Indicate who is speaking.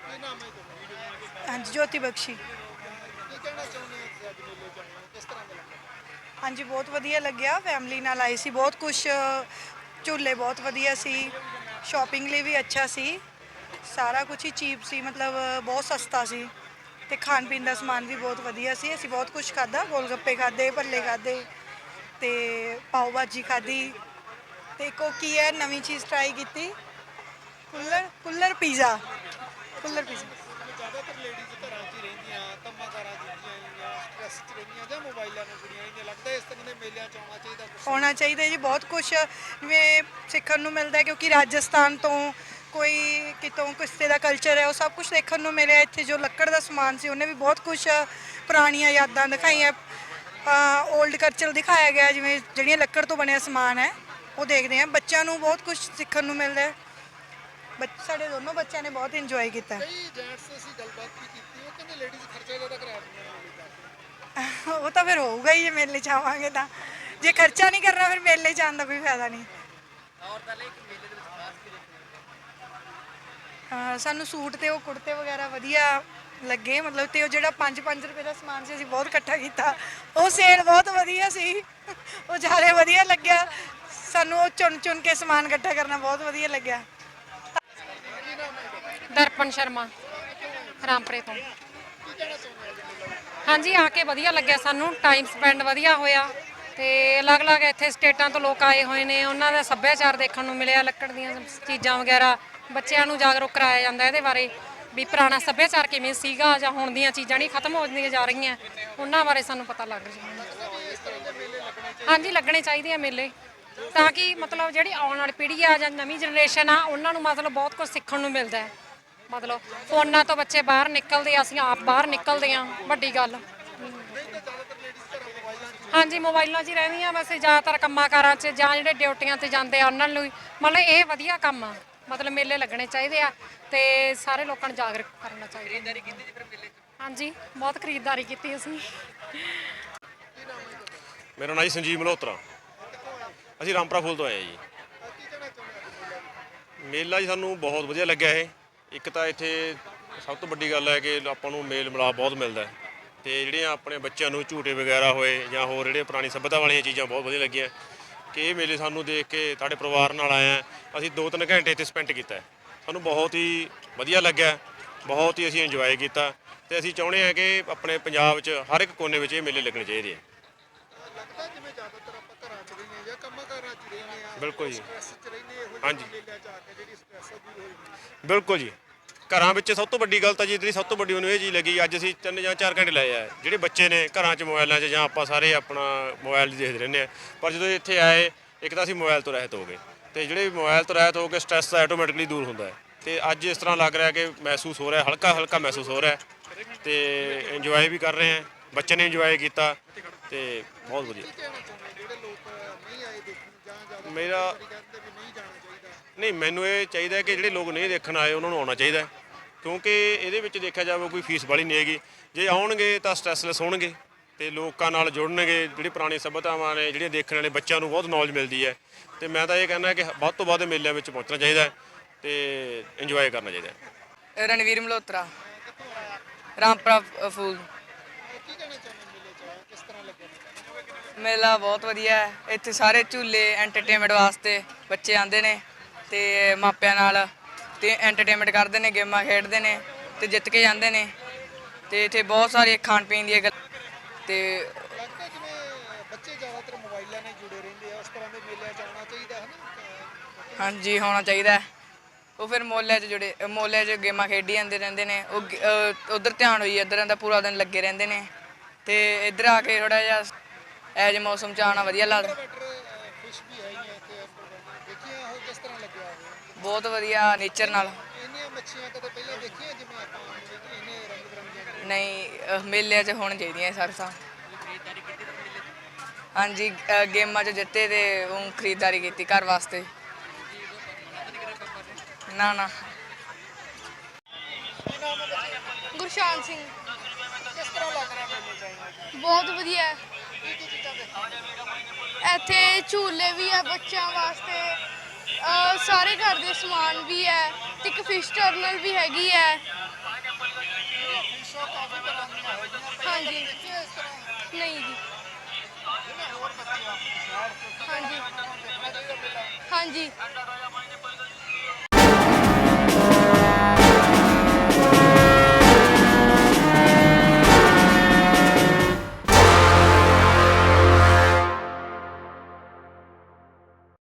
Speaker 1: ਕੀ ਨਾਮ ਹੈ ਤੁਹਾਡਾ
Speaker 2: ਹਾਂਜੀ ਜੋਤੀ ਬਖਸ਼ੀ
Speaker 1: ਕੀ ਕਹਿਣਾ ਚਾਹੁੰਦੇ ਹੋ ਤੁਸੀਂ ਅੱਜ ਮੇਲੇ ਚ ਆਏ ਹੋ ਕਿਸ ਤਰ੍ਹਾਂ ਦਾ ਲੱਗਾ
Speaker 2: ਹਾਂਜੀ ਬਹੁਤ ਵਧੀਆ ਲੱਗਿਆ ਫੈਮਿਲੀ ਨਾਲ ਆਈ ਸੀ ਬਹੁਤ ਕੁਝ ਝੂਲੇ ਬਹੁਤ ਵਧੀਆ ਸੀ ਸ਼ਾਪਿੰਗ ਲਈ ਵੀ ਅੱਛਾ ਸੀ ਸਾਰਾ ਕੁਝ ਹੀ ਚੀਪ ਸੀ ਮਤਲਬ ਬਹੁਤ ਸਸਤਾ ਸੀ ਤੇ ਖਾਣ ਪੀਣ ਦਾ ਸਮਾਨ ਵੀ ਬਹੁਤ ਵਧੀਆ ਸੀ। ਅਸੀਂ ਬਹੁਤ ਕੁਝ ਖਾਦਾ ਗੋਲ ਗੱਪੇ ਖਾਦੇ ਭੱਲੇ ਖਾਦੇ ਤੇ ਪਾਓ ਭਾਜੀ ਖਾਦੀ ਤੇ ਉਹ ਕੀ ਹੈ ਨਵੀਂ ਚੀਜ਼ ਟਰਾਈ ਕੀਤੀ। ਕੁੱਲਰ ਕੁੱਲਰ ਪੀਜ਼ਾ। ਕੁੱਲਰ ਪੀਜ਼ਾ।
Speaker 1: ਜ਼ਿਆਦਾਤਰ ਲੇਡੀਜ਼ ਘਰਾਂ 'ਚ ਹੀ ਰਹਿੰਦੀਆਂ ਕੰਮਾਂ ਕਾਰਾਂ 'ਚ ਹੁੰਦੀਆਂ ਜਾਂ ਸਟ੍ਰੈਸ 'ਚ ਰਹਿੰਦੀਆਂ ਜਾਂ ਮੋਬਾਈਲਾਂ ਨੂੰ ਜੁੜੀਆਂ ਰਹਿੰਦੀਆਂ ਲੱਗਦਾ ਇਸ ਤਰ੍ਹਾਂ ਦੇ ਮੇਲਿਆਂ 'ਚ ਆਉਣਾ ਚਾਹੀਦਾ
Speaker 2: ਚਾਹੀਦਾ ਜੀ ਬਹੁਤ ਕੁਝ ਜਿਵੇਂ ਸਿੱਖਣ ਨੂੰ ਮਿਲਦਾ ਕਿਉਂਕਿ ਰਾਜਸਥਾਨ ਤੋਂ ਕੋਈ ਕਿਤੋਂ ਕਿਸੇ ਦਾ ਕਲਚਰ ਹੈ ਉਹ ਸਭ ਕੁਝ ਦੇਖਣ ਨੂੰ ਮਿਲਿਆ ਇੱਥੇ ਜੋ ਲੱਕੜ ਦਾ ਸਮਾਨ ਸੀ ਉਹਨੇ ਵੀ ਬਹੁਤ ਕੁਝ ਪੁਰਾਣੀਆਂ ਯਾਦਾਂ ਦਿਖਾਈਆਂ। 올ਡ ਕਲਚਰ ਦਿਖਾਇਆ ਗਿਆ ਜਿਵੇਂ ਜਿਹੜੀਆਂ ਲੱਕੜ ਤੋਂ ਬਣਿਆ ਸਮਾਨ ਹੈ ਉਹ ਦੇਖਦੇ ਆ ਬੱਚਿਆਂ ਨੂੰ ਬਹੁਤ ਕੁਝ ਸਿੱਖਣ ਨੂੰ ਮਿਲਦਾ ਹੈ। ਬੱਚ- ਸਾਡੇ ਦੋਨੋਂ ਬੱਚਿਆਂ ਨੇ ਬਹੁਤ ਇੰਜੋਏ ਕੀਤਾ।
Speaker 1: ਕਈ ਜੈਂਟਸ ਅਸੀਂ ਗੱਲਬਾਤ ਵੀ ਕੀਤੀ ਉਹ ਕਹਿੰਦੇ ਲੇਡੀਜ਼ ਖਰਚਾ ਜ਼ਿਆਦਾ ਕਰਾ ਦਿੰਦੀਆਂ ਨੇ ਮੇਲੇ 'ਚ ਆ ਕੇ।
Speaker 2: ਉਹ ਤਾਂ ਫਿਰ ਹੋਊਗਾ ਹੀ ਜੇ ਮੇਲੇ 'ਚ ਆਵਾਂਗੇ ਤਾਂ। ਜੇ ਖਰਚਾ ਨਹੀਂ ਕਰਨਾ ਫਿਰ ਮੇਲੇ ਆਉਣ ਦਾ ਕੋਈ ਫਾਇਦਾ ਨਹੀਂ। ਹਾਂ ਸਾਨੂੰ ਸੂਟ ਤੇ ਉਹ ਕੁੜਤੇ ਵਗੈਰਾ ਵਧੀਆ ਲੱਗੇ, ਮਤਲਬ ਤੇ ਉਹ ਜਿਹੜਾ 5-5 ਰੁਪਏ ਦਾ ਸਮਾਨ ਸੀ, ਅਸੀਂ ਬਹੁਤ ਇਕੱਠਾ ਕੀਤਾ। ਉਹ ਸੇਲ ਬਹੁਤ ਵਧੀਆ ਸੀ। ਉਹ ਜ਼ਿਆਦਾ ਵਧੀਆ ਲੱਗਿਆ। ਸਾਨੂੰ ਉਹ ਚੁਣ ਚੁਣ ਕੇ ਸਮਾਨ ਇਕੱਠਾ ਕਰਨਾ ਬਹੁਤ ਵਧੀਆ ਲੱਗਿਆ।
Speaker 3: ਦਰਪਣ ਸ਼ਰਮਾ, ਰਾਮਪੁਰੇ ਤੋਂ। ਹਾਂਜੀ, ਆ ਕੇ ਵਧੀਆ ਲੱਗਿਆ ਸਾਨੂੰ। ਟਾਈਮ ਸਪੈਂਡ ਵਧੀਆ ਹੋਇਆ ਤੇ ਅਲੱਗ-ਅਲੱਗ ਇੱਥੇ ਸਟੇਟਾਂ ਤੋਂ ਲੋਕ ਆਏ ਹੋਏ ਨੇ। ਉਹਨਾਂ ਦਾ ਸੱਭਿਆਚਾਰ ਦੇਖਣ ਨੂੰ ਮਿਲਿਆ, ਲੱਕੜ ਦੀਆਂ ਚੀਜ਼ਾਂ ਵਗੈਰਾ। ਬੱਚਿਆਂ ਨੂੰ ਜਾਗਰੂਕ ਕਰਾਇਆ ਜਾਂਦਾ ਇਹਦੇ ਬਾਰੇ ਵੀ ਪੁਰਾਣਾ ਸੱਭਿਆਚਾਰ ਕਿਵੇਂ ਸੀਗਾ ਜਾਂ ਹੁਣ ਦੀਆਂ ਚੀਜ਼ਾਂ ਨਹੀਂ ਖਤਮ ਹੋ ਜਾਂਦੀਆਂ ਜਾ ਰਹੀਆਂ, ਉਹਨਾਂ ਬਾਰੇ ਸਾਨੂੰ ਪਤਾ ਲੱਗ ਰਿਹਾ। ਹਾਂਜੀ, ਲੱਗਣੇ ਚਾਹੀਦੇ ਆ ਮੇਲੇ। ਤਾਂ ਕਿ ਮਤਲਬ ਜਿਹੜੀ ਆਉਣ ਵਾਲੀ ਪੀੜ੍ਹੀ ਆ ਜਾਂ ਨਵੀਂ ਜਨਰੇਸ਼ਨ ਆ, ਉਹਨਾਂ ਨੂੰ ਮਤਲਬ ਬਹੁਤ ਕੁਝ ਸਿੱਖਣ ਨੂੰ ਮਿਲਦਾ ਹੈ। ਮਤਲਬ ਫੋਨਾਂ ਤੋਂ ਬੱਚੇ ਬਾਹਰ ਨਿਕਲਦੇ ਆ, ਅਸੀਂ ਆਪ ਬਾਹਰ ਨਿਕਲਦੇ ਆ, ਵੱਡੀ ਗੱਲ। ਹਾਂਜੀ, ਮੋਬਾਈਲਾਂ 'ਚ ਹੀ ਰਹਿੰਦੀਆਂ, ਵੈਸੇ ਜ਼ਿਆਦਾਤਰ ਕੰਮਾਂ ਕਾਰਾਂ 'ਚ ਜਾਂ ਜਿਹੜੇ ਡਿਊਟੀਆਂ ਤੇ ਜਾਂਦੇ ਆ, ਉਹਨਾਂ ਨੂੰ ਮਤਲਬ ਇਹ ਵਧੀਆ ਕੰਮ ਆ। ਮਤਲਬ ਮੇਲੇ ਲੱਗਣੇ ਚਾਹੀਦੇ ਆ ਤੇ ਸਾਰੇ ਲੋਕਾਂ ਨੂੰ ਜਾਗਰੂਕ ਕਰਨਾ ਚਾਹੀਦਾ। ਖਰੀਦਦਾਰੀ ਕੀਤੀ ਜੀ ਫਿਰ ਮੇਲੇ 'ਚ? ਹਾਂਜੀ ਬਹੁਤ ਖਰੀਦਦਾਰੀ ਕੀਤੀ ਅਸੀਂ।
Speaker 4: ਮੇਰਾ ਨਾਂ ਜੀ ਸੰਜੀਵ ਮਲਹੋਤਰਾ। ਅਸੀਂ ਰਾਮਪੁਰਾ ਫੂਲ ਤੋਂ ਆਏ ਹਾਂ ਜੀ। ਮੇਲਾ ਜੀ ਸਾਨੂੰ ਬਹੁਤ ਵਧੀਆ ਲੱਗਿਆ ਇਹ। ਇੱਕ ਤਾਂ ਇੱਥੇ ਸਭ ਤੋਂ ਵੱਡੀ ਗੱਲ ਹੈ ਕਿ ਆਪਾਂ ਨੂੰ ਮੇਲ ਮਿਲਾਪ ਬਹੁਤ ਮਿਲਦਾ ਹੈ। ਤੇ ਜਿਹੜੀਆਂ ਆਪਣੇ ਬੱਚਿਆਂ ਨੂੰ ਝੂਟੇ ਵਗੈਰਾ ਹੋਏ ਜਾਂ ਹੋਰ ਜਿਹੜੇ ਪੁਰਾਣੀ ਸੱਭਿਅਤਾ ਵਾਲੀਆਂ ਚੀਜ਼ਾਂ ਬਹੁਤ ਵਧੀਆ ਲੱਗੀਆਂ। ਕਿ ਇਹ ਮੇਲੇ ਸਾਨੂੰ ਦੇਖ ਕੇ ਸਾਡੇ ਪਰਿਵਾਰ ਨਾਲ ਆਏ ਹਾਂ। ਅਸੀਂ 2-3 ਘੰਟੇ ਇੱਥੇ ਸਪੈਂਡ ਕੀਤਾ। ਸਾਨੂੰ ਬਹੁਤ ਹੀ ਵਧੀਆ ਲੱਗਿਆ। ਬਹੁਤ ਹੀ ਅਸੀਂ ਇੰਜੋਏ ਕੀਤਾ। ਤੇ ਅਸੀਂ ਚਾਹੁੰਦੇ ਹਾਂ ਕਿ ਆਪਣੇ ਪੰਜਾਬ 'ਚ ਹਰ ਇੱਕ ਕੋਨੇ ਵਿੱਚ ਇਹ ਮੇਲੇ ਲੱਗਣੇ ਚਾਹੀਦੇ ਆ।
Speaker 1: ਲੱਗਦਾ ਜਿਵੇਂ ਜ਼ਿਆਦਾਤਰ ਆਪਾਂ ਘਰਾਂ 'ਚ ਰਹਿੰਦੇ ਹਾਂ ਜਾਂ ਕੰਮਾਂ ਕਾਰਾਂ 'ਚ ਰਹਿੰਦੇ ਆ
Speaker 4: ਬਿਲਕੁਲ ਜੀ।
Speaker 1: ਸਟ੍ਰੈਸ 'ਚ ਰਹਿੰਦੇ ਇਹੋ
Speaker 4: ਹਾਂਜੀ।
Speaker 1: ਜਿਹੇ ਮੇਲਿਆਂ 'ਚ ਆ ਕੇ ਜਿਹੜੀ ਸਟ੍ਰੈਸ ਦੂਰ ਹੋਈ
Speaker 4: ਬਿਲਕੁਲ ਜੀ। ਘਰਾਂ ਵਿੱਚ ਸਭ ਤੋਂ ਵੱਡੀ ਗੱਲ ਤਾਂ ਜੀ ਜਿਹੜੀ ਸਭ ਤੋਂ ਵੱਡੀ ਮੈਨੂੰ ਇਹ ਚੀਜ਼ ਲੱਗੀ, ਅੱਜ ਅਸੀਂ ਤਿੰਨ ਜਾਂ ਚਾਰ ਘੰਟੇ ਲਾਏ ਆ। ਜਿਹੜੇ ਬੱਚੇ ਨੇ ਘਰਾਂ 'ਚ ਮੋਬਾਈਲਾਂ 'ਚ ਜਾਂ ਆਪਾਂ ਸਾਰੇ ਆਪਣਾ ਮੋਬਾਈਲ 'ਚ ਦੇਖਦੇ ਰਹਿੰਦੇ ਆ। ਪਰ ਜਦੋਂ ਇੱਥੇ ਆਏ, ਇੱਕ ਤਾਂ ਅਸੀਂ ਮੋਬਾਈਲ ਤੋਂ ਰਹਿਤ ਹੋ ਗਏ। ਤੇ ਜਿਹੜੇ ਮੋਬਾਈਲ ਤੋਂ ਰਹਿਤ ਹੋ ਕੇ ਸਟ੍ਰੈਸ ਆਟੋਮੈਟਿਕਲੀ ਦੂਰ ਹੁੰਦਾ ਹੈ। ਤੇ ਅੱਜ ਇਸ ਤਰ੍ਹਾਂ ਲੱਗ ਰਿਹਾ ਕਿ ਮਹਿਸੂਸ ਹੋ ਰਿਹਾ, ਹਲਕਾ ਹਲਕਾ ਮਹਿਸੂਸ ਹੋ ਰਿਹਾ ਤੇ ਇੰਜੋਏ ਵੀ ਕਰ ਰਹੇ ਆ ਬੱਚੇ ਨੇ ਇੰਜੋਏ ਕੀਤਾ ਤੇ ਬਹੁਤ ਵਧੀਆ। ਮੇਰਾ
Speaker 1: ਨਹੀਂ,
Speaker 4: ਮੈਨੂੰ ਇਹ ਚਾਹੀਦਾ ਕਿ ਜਿਹੜੇ ਲੋਕ ਨਹੀਂ ਦੇਖਣ ਆਏ, ਉਹਨਾਂ ਨੂੰ ਆਉਣਾ ਚਾਹੀਦਾ ਹੈ। ਕਿਉਂਕਿ ਇਹਦੇ ਵਿੱਚ ਦੇਖਿਆ ਜਾਵੇ ਕੋਈ ਫੀਸ ਵਾਲੀ ਨਹੀਂ ਹੈਗੀ। ਜੇ ਆਉਣਗੇ ਤਾਂ ਸਟ੍ਰੈਸਲੈਸ ਹੋਣਗੇ ਤੇ ਲੋਕਾਂ ਨਾਲ ਜੁੜਨਗੇ, ਜਿਹੜੀ ਪੁਰਾਣੀ ਸੱਭਿਅਤਾਵਾਂ ਨੇ, ਜਿਹੜੀਆਂ ਦੇਖਣ ਵਾਲੇ ਬੱਚਿਆਂ ਨੂੰ ਬਹੁਤ ਨੌਲੇਜ ਮਿਲਦੀ ਹੈ। ਤੇ ਮੈਂ ਤਾਂ ਇਹ ਕਹਿੰਦਾ ਕਿ ਵੱਧ ਤੋਂ ਵੱਧ ਮੇਲਿਆਂ ਵਿੱਚ ਪਹੁੰਚਣਾ ਚਾਹੀਦਾ ਹੈ ਤੇ ਇੰਜੋਏ ਕਰਨਾ ਚਾਹੀਦਾ ਹੈ।
Speaker 5: ਰਣਵੀਰ ਮਲਹੋਤਰਾ, ਰਾਮਪੁਰਾ ਫੂਲ।
Speaker 1: ਕਿਸ ਤਰ੍ਹਾਂ
Speaker 5: ਮੇਲਾ ਬਹੁਤ ਵਧੀਆ ਹੈ। ਇੱਥੇ ਸਾਰੇ ਝੂਲੇ ਐਂਟਰਟੇਨਮੈਂਟ ਵਾਸਤੇ ਬੱਚੇ ਆਉਂਦੇ ਨੇ ਤੇ ਮਾਪਿਆਂ ਨਾਲ ਤੇ ਐਂਟਰਟੇਨਮੈਂਟ ਕਰਦੇ ਨੇ ਗੇਮਾਂ ਖੇਡਦੇ ਨੇ ਤੇ ਜਿੱਤ ਕੇ ਜਾਂਦੇ ਨੇ ਤੇ ਇੱਥੇ ਬਹੁਤ ਸਾਰੀਆਂ ਖਾਣ ਪੀਣ ਦੀਆਂ ਗੱਲ ਤੇ
Speaker 1: ਲੱਗਦਾ ਜਿਵੇਂ ਬੱਚੇ ਜ਼ਿਆਦਾਤਰ ਮੋਬਾਈਲਾਂ ਨਾਲ ਜੁੜੇ ਰਹਿੰਦੇ ਆ ਉਸ ਤਰ੍ਹਾਂ ਦੇ ਮੇਲਿਆਂ 'ਚ ਆਉਣਾ ਚਾਹੀਦਾ ਹੈ ਨਾ?
Speaker 5: ਹਾਂਜੀ ਹੋਣਾ ਚਾਹੀਦਾ। ਉਹ ਫਿਰ ਮੋਲਿਆਂ 'ਚ ਜੁੜੇ ਮੋਲਿਆਂ 'ਚ ਗੇਮਾਂ ਖੇਡੀ ਜਾਂਦੇ ਰਹਿੰਦੇ ਨੇ ਉਹ ਉਧਰ ਧਿਆਨ ਹੋਈ ਇੱਧਰ ਦਾ ਪੂਰਾ ਦਿਨ ਲੱਗੇ ਰਹਿੰਦੇ ਨੇ ਤੇ ਇੱਧਰ ਆ ਕੇ ਥੋੜਾ ਜਿਹਾ ਐਜ ਮੌਸਮ 'ਚ ਆਉਣਾ ਵਧੀਆ ਲੱਗਦਾ।
Speaker 1: ਉਹ ਕਿਸ ਤਰ੍ਹਾਂ ਲੱਗਿਆ ਹੋਵੇ
Speaker 5: ਬਹੁਤ ਵਧੀਆ ਨੇਚਰ ਨਾਲ। ਨਹੀਂ ਅਹ 'ਚ ਹੋਣ ਚਾਹੀਦੀਆਂ ਇਹ ਸਾਰੇ ਹਾਂਜੀ ਗੇਮਾਂ 'ਚ ਜਿੱਤੇ ਤੇ ਉਹ ਖਰੀਦਦਾਰੀ ਕੀਤੀ ਘਰ ਵਾਸਤੇ। ਨਾ ਨਾ।
Speaker 6: ਗੁਰਸ਼ਾਨ ਸਿੰਘ।
Speaker 1: ਕਿਸ ਤਰ੍ਹਾਂ ਲੱਗ ਰਿਹਾ ਮੈਨੂੰ ਚਾਹੀਦਾ
Speaker 6: ਬਹੁਤ ਵਧੀਆ। ਇੱਥੇ ਝੂਲੇ ਵੀ ਆ ਬੱਚਿਆਂ ਵਾਸਤੇ। ਸਾਰੇ ਘਰ ਦੇ ਸਮਾਨ ਵੀ ਹੈ ਤੇ ਇੱਕ ਫਿਸ਼ ਟਰਨਲ ਵੀ ਹੈਗੀ ਹੈ। ਹਾਂਜੀ। ਨਹੀਂ ਜੀ। ਹਾਂਜੀ। ਹਾਂਜੀ।